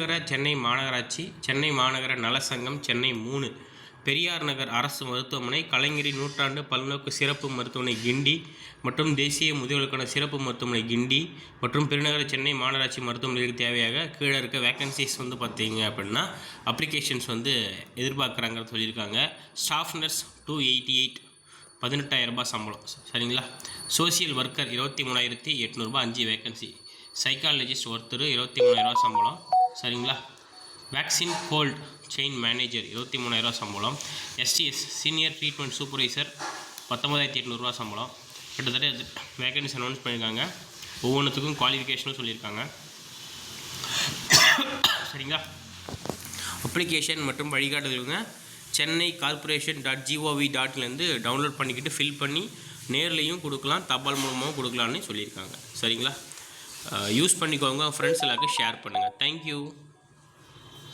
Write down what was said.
பெருநகர சென்னை மாநகராட்சி சென்னை மாநகர நலசங்கம் சென்னை மூணு. பெரியார் நகர் அரசு மருத்துவமனை கலைஞரின் நூற்றாண்டு பல்நோக்கு சிறப்பு மருத்துவமனை கிண்டி மற்றும் தேசிய முதியோர்களுக்கான சிறப்பு மருத்துவமனை கிண்டி மற்றும் பெருநகர சென்னை மாநகராட்சி மருத்துவமனைக்கு தேவையாக கீழே இருக்க வேகன்சிஸ் வந்து பார்த்தீங்க அப்படின்னா அப்ளிகேஷன்ஸ் வந்து எதிர்பார்க்குறாங்கன்னு சொல்லியிருக்காங்க. Staff nurse two eighty eight பதினெட்டாயிரம் ரூபாய் சம்பளம். சரிங்களா? சோசியல் ஒர்க்கர் இருபத்தி மூணாயிரத்தி எட்நூறுபா அஞ்சு வேக்கன்சி சைக்காலஜிஸ்ட் ஒருத்தர் இருபத்தி மூணாயிரரூவா சம்பளம். சரிங்களா? வேக்சின் கோல்ட் செயின் மேனேஜர் இருபத்தி மூணாயிரரூவா சம்பளம். எஸ்டிஎஸ் சீனியர் ட்ரீட்மெண்ட் சூப்பர்வைசர் பத்தொம்பதாயிரத்தி எட்நூறுரூவா சம்பளம். கிட்டத்தட்ட வேகன்சி அனௌன்ஸ் பண்ணியிருக்காங்க. ஒவ்வொன்றுத்துக்கும் குவாலிஃபிகேஷனும் சொல்லியிருக்காங்க. சரிங்களா? அப்ளிகேஷன் மற்றும் வழிகாட்டுதலுங்க சென்னை கார்ப்பரேஷன் டாட் ஜிஓவி டாட்லேருந்து டவுன்லோட் பண்ணிக்கிட்டு ஃபில் பண்ணி நேர்லேயும் கொடுக்கலாம் தபால் மூலமாகவும் கொடுக்கலான்னு சொல்லியிருக்காங்க. சரிங்களா? Uh, யூஸ் பண்ணிக்கோங்க. ஃப்ரெண்ட்ஸ் எல்லாருக்கும் ஷேர் பண்ணுங்கள் தேங்க்யூ